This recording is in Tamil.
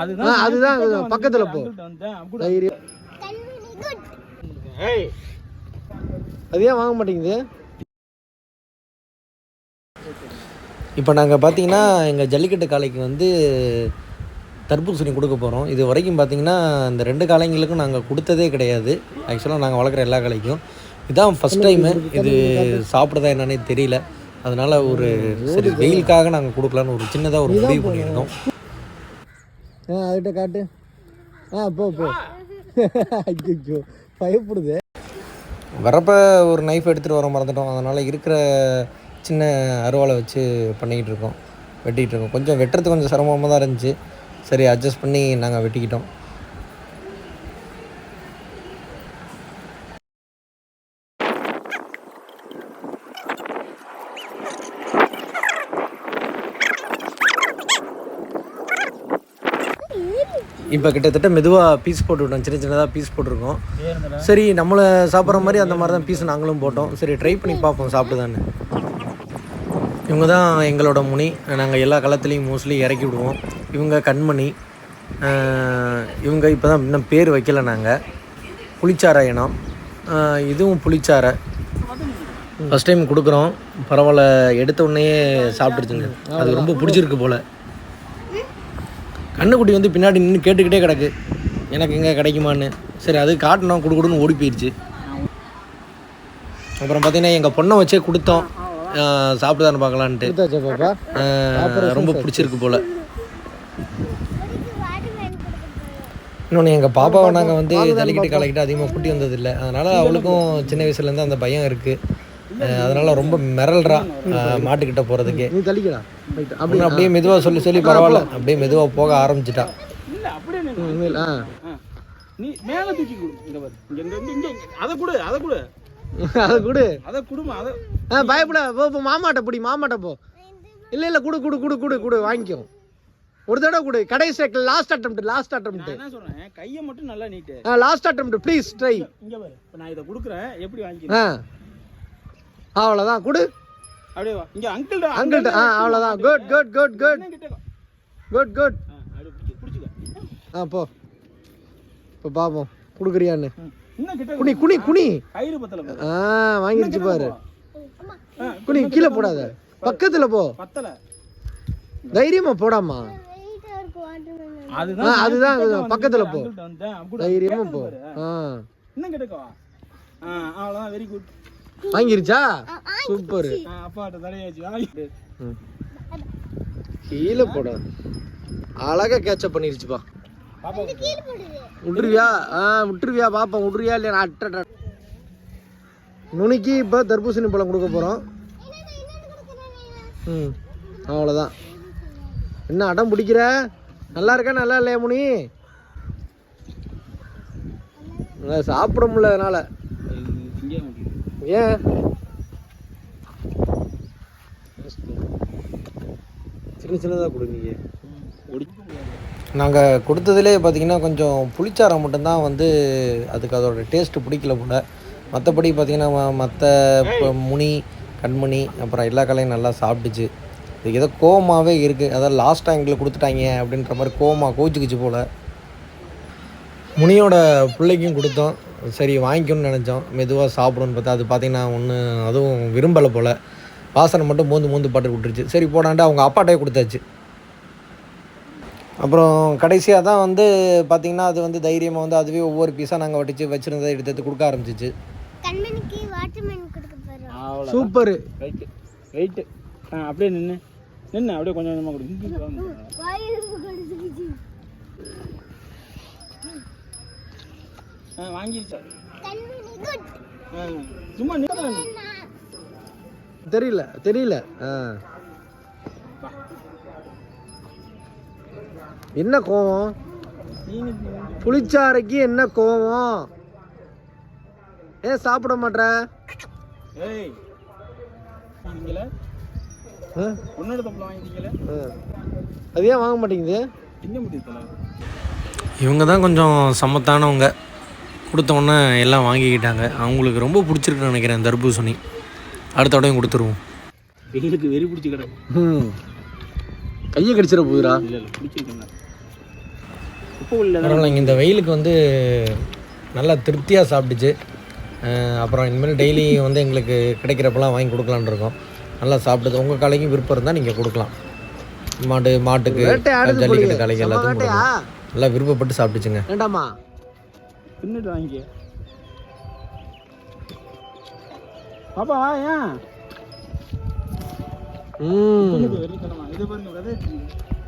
அதுதான் அதுதான் பக்கத்துல போ. தைரியம். அது ஏன் வாங்க மாட்டேங்குது? இப்போ நாங்கள் பார்த்தீங்கன்னா எங்கள் ஜல்லிக்கட்டு காளைக்கு வந்து தர்பூசணி கொடுக்க போகிறோம் இது வரைக்கும் பார்த்தீங்கன்னா இந்த ரெண்டு காளைங்களுக்கும் நாங்கள் கொடுத்ததே கிடையாது. ஆக்சுவலாக நாங்கள் வளர்க்குற எல்லா காளைக்கும். இதான் ஃபஸ்ட் டைமு இது சாப்பிடுதா என்னன்னே தெரியல. அதனால் ஒரு சரி வெயிலுக்காக நாங்கள் கொடுக்கலான்னு ஒரு சின்னதாக ஒரு முடிவு பண்ணியிருந்தோம். ஆ அதுகிட்ட காட்டு. ஆ போ போ. ஐயோ பயப்படுது. வரப்ப ஒரு நைஃப் எடுத்துகிட்டு வர மறந்துட்டோம். அதனால் இருக்கிற சின்ன அருவாளை வச்சு பண்ணிக்கிட்டு இருக்கோம். வெட்டிக்கிட்டு இருக்கோம். கொஞ்சம் வெட்டுறது கொஞ்சம் சிரமமாக தான் இருந்துச்சு. சரி அட்ஜஸ்ட் பண்ணி நாங்கள் வெட்டிக்கிட்டோம். இப்போ கிட்டத்தட்ட மெதுவாக பீஸ் போட்டுவிட்டோம் சின்ன சின்னதாக பீஸ் போட்டிருக்கோம். சரி நம்மளை சாப்பிட்ற மாதிரி அந்த மாதிரி தான் பீஸ் நாங்களும் போட்டோம். சரி ட்ரை பண்ணி பார்ப்போம் சாப்பிட்டுதான்னு இவங்க தான் எங்களோட முனி. நாங்கள் எல்லா களத்துலேயும் மோஸ்ட்லி இறக்கி விடுவோம். இவங்க கண்மணி. இவங்க இப்போ தான் இன்னும் பேர் வைக்கல நாங்கள் புளிச்சாரை இனம் இதுவும் புளிச்சாரை. ஃபஸ்ட் டைம் கொடுக்குறோம். பரவாயில்ல எடுத்த உடனே சாப்பிட்டுருச்சுங்க. அது ரொம்ப பிடிச்சிருக்கு போல். கண்ணுக்குட்டி வந்து பின்னாடி நின்று கேட்டுக்கிட்டே கிடக்கு. எனக்கு எங்கே கிடைக்குமான்னு. சரி அது காட்டினோம் குடு குடுன்னு ஓடி போயிடுச்சு அப்புறம் பார்த்தீங்கன்னா எங்கள் பொண்ணை வச்சே கொடுத்தோம். ஆஹ் சாப்பிடுதான்னு பார்க்கலான்ட்டு. ரொம்ப பிடிச்சிருக்கு போல். இன்னொன்று எங்கள் பாப்பாவை நாங்கள் வந்து ஜல்லிக்கட்டு கலக்கிட்டு அதிகமாக கூட்டி வந்ததில்லை. அதனால் அவளுக்கும் சின்ன வயசுலேருந்து அந்த பயம் இருக்குது அதனால் ரொம்ப மிரள்றா ஆஹ் மாட்டுக்கிட்ட போகிறதுக்கே நீ தள்ளிக்கடா. அப்படி அப்படியே மெதுவாக சொல்லி சொல்லி பரவாயில்ல. அப்படியே மெதுவாக போக ஆரம்பிச்சிட்டா. நீ மேல தூக்கி கொடு. இங்க பாரு. இங்க இங்க இங்க, இங்க இங்க. அத கொடு அத கொடு. அதை கொடு. அத குடுமா அத ஆ பயப்பட. போ போ மாமாட்ட பிடி மாமாட்ட போ. இல்லை இல்லை குடு குடு குடு குடு குடு வாங்கிக்கோ. ஒரு தடவை கொடு. கடைசி லாஸ்ட் அட்டம் லாஸ்ட் அட்டம் நான் என்ன சொல்றேன் கைய மட்டும் நல்லா நீட்டு. Ah last attempt please try இங்க பாரு. நான் இத குடுக்குறேன். எப்படி ஆ. வாங்கிக்கிறேன் அவ்வளோதான் கொடு. அப்படியே வா. இங்க அங்கிள்டா அங்கிள்ட்ட ஆ அவ்வளோதான் good good good good good good ஆ போ. இப்போ பார்ப்போம் கொடுக்குறியான்னு? குனி குனி குனி. ஆ வாங்கிருச்சு பாரு. குனி கீழே போடாத. பக்கத்தில் போ. பத்தல. தைரியமா போடாமா? அதுதான் பக்கத்துல போ. தைரியமா போ. பாரு. ஆ. இன்னும் கிட்டக்கவா ஆ அவ்வளவுதான். வெரி குட் வாங்கிருச்சா? சூப்பர். அப்பாட்ட தலையாச்சு கீழே போட. அழகா கேட்சப் பண்ணிருச்சுப்பா விட்டுருவியா? ஆ விட்டுருவியா பாப்பா? விட்டுருவியா இல்லையா? நான் அட்ட. நுனிக்கு இப்போ தர்பூசணி பழம் கொடுக்க போகிறோம் ம் அவ்வளோதான் என்ன அடம் பிடிக்கிற? நல்லா இருக்கா நல்லா இல்லையா முனி? நல்லா சாப்பிட முடியல அதனால. ஏன் சின்ன சின்னதாக கொடு நீங்கள் கொடுத்ததுலே பார்த்தீங்கன்னா கொஞ்சம் புளிச்சாரம் மட்டும்தான் வந்து அதுக்கு அதோட டேஸ்ட்டு பிடிக்கல போல. மற்றபடி பார்த்தீங்கன்னா மற்ற இப்போ முனி கண்மணி அப்புறம் எல்லா கலையும் நல்லா சாப்பிட்டுச்சு. இது ஏதோ கோவமாகவே இருக்குது அதாவது லாஸ்ட்டாக எங்களுக்கு கொடுத்துட்டாங்க அப்படின்ற மாதிரி கோவமாக கோச்சிக்கிச்சு போல். முனியோட பிள்ளைக்கும் கொடுத்தோம். சரி வாங்கிக்கணும்னு நினச்சோம். மெதுவாக சாப்பிடும்னு பார்த்தா அது பார்த்தீங்கன்னா ஒன்று அதுவும் விரும்பலை போல். வாசனை மட்டும் மோந்து மோந்து பாட்டு விட்டுருச்சு. சரி போடான்ட்டு அவங்க அப்பாட்டே கொடுத்தாச்சு. அப்புறம் கடைசியாக தான் வந்து பார்த்திங்கன்னா அது வந்து தைரியமாக வந்து அதுவே ஒவ்வொரு பீஸாக நாங்கள் வட்டிச்சு வச்சுருந்ததை எடுத்து எடுத்து கொடுக்க ஆரம்பிச்சிச்சு. சூப்பர். ரைட்டு அப்படியே நின்று நின்று அப்படியே கொஞ்சம் கொஞ்சமாக கொடு இங்கே வாங்க. வாயிருக்கு கொடுத்துக்கிச்சு ஆ வாங்கிருச்சா? சும்மா தெரியல தெரியல. ஆ. என்ன கோவம்? புளிச்சாரைக்கு என்ன கோவம்? ஏன் சாப்பிட மாட்ற. அது ஏன் வாங்க மாட்டேங்குது? இவங்க தான் கொஞ்சம் சமத்தானவங்க. கொடுத்த உடனே எல்லாம் வாங்கிக்கிட்டாங்க. அவங்களுக்கு ரொம்ப பிடிச்சிருக்குன்னு நினைக்கிறேன் தர்பூசணி. அடுத்த தடவையும் கொடுத்துருவோம். எங்களுக்கு வெறி பிடிச்சி கிடக்கு. ம். கையை கடிச்சிட போகுதுடா. இல்லை இல்லை பிடிச்சிருக்கேன் உப்பு இல்லை பரவாயில்லைங்க இந்த வெயிலுக்கு வந்து நல்லா திருப்தியாக சாப்பிட்டுச்சு. அஹ் அப்புறம் இனிமேல் டெய்லி வந்து எங்களுக்கு கிடைக்கிறப்பெல்லாம் வாங்கி கொடுக்கலான்னு இருக்கோம். நல்லா சாப்பிடுது உங்கள் காலைக்கும் விருப்பம் இருந்தால் நீங்கள் கொடுக்கலாம். மாடு மாட்டுக்கு ஜல்லிக்கட்டு காலைக்கு எல்லாத்துக்கும் நல்லா விருப்பப்பட்டு சாப்பிட்டுச்சுங்க. வேண்டாமா? தின்னுட்டு வாங்கிக்க. பாப்பா ஏன்? ம். வெறித்தனமா இதை பாருங்க விதை